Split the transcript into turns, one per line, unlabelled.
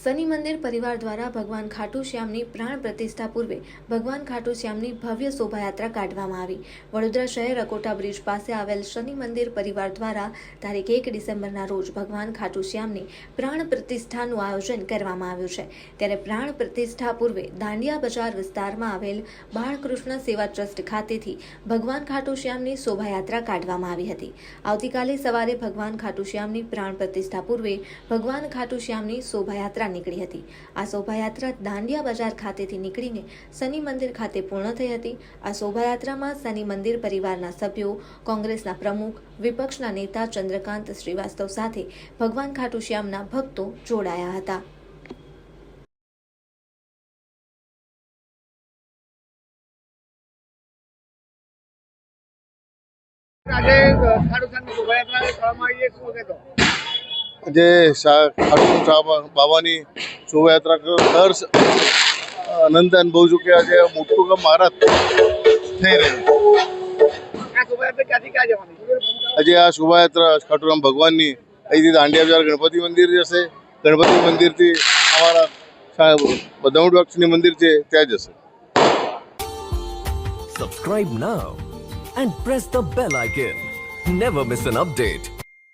શનિ મંદિર પરિવાર દ્વારા ભગવાન ખાટુ શ્યામની પ્રાણ પ્રતિષ્ઠા પૂર્વે ભગવાન ખાટુ શ્યામની ભવ્ય શોભાયાત્રા કાઢવામાં આવી. વડોદરા શહેર અકોટા બ્રિજ પાસે આવેલ શનિ મંદિર પરિવાર દ્વારા તારીખ એક ડિસેમ્બરના રોજ ભગવાન ખાટુ શ્યામની પ્રાણ પ્રતિષ્ઠાનું આયોજન કરવામાં આવ્યું છે. ત્યારે પ્રાણ પ્રતિષ્ઠા પૂર્વે દાંડિયા બજાર વિસ્તારમાં આવેલ બાળકૃષ્ણ સેવા ટ્રસ્ટ ખાતેથી ભગવાન ખાટુ શ્યામની શોભાયાત્રા કાઢવામાં આવી હતી. આવતીકાલે સવારે ભગવાન ખાટુ શ્યામની પ્રાણ પ્રતિષ્ઠા પૂર્વે ભગવાન ખાટુ શ્યામની શોભાયાત્રા નીકળી હતી. આ શોભાયાત્રા દાંડિયા બજાર ખાતેથી નીકળીને શનિ મંદિર ખાતે પૂર્ણ થઈ હતી. આ શોભાયાત્રામાં શનિ મંદિર પરિવારના સભ્યો, કોંગ્રેસના પ્રમુખ, વિપક્ષના નેતા ચંદ્રકાંત શ્રીવાસ્તવ સાથે ભગવાન ખાટુ શ્યામના ભક્તો જોડાયા હતા.
આજે ખાડુખાની શોભાયાત્રા કરવામાં આવી છે શું કહેતો
જે ખાટુ શ્યામ બાબાની શોભાયાત્રા દર આનંદ અનુભવ છું કે આજે મોટું કામ મારા થઈ રહ્યું
આ શોભાયાત્રા ક્યાંથી
આજે આ શોભાયાત્રા ખાટુરામ ભગવાનની અહીંથી દાંડિયા બજાર ગણપતિ મંદિર જશે. ગણપતિ મંદિરથી અમારા બદાઉડ વક્ષની મંદિર છે ત્યાં જશે.
Subscribe now and press the bell icon never miss an update.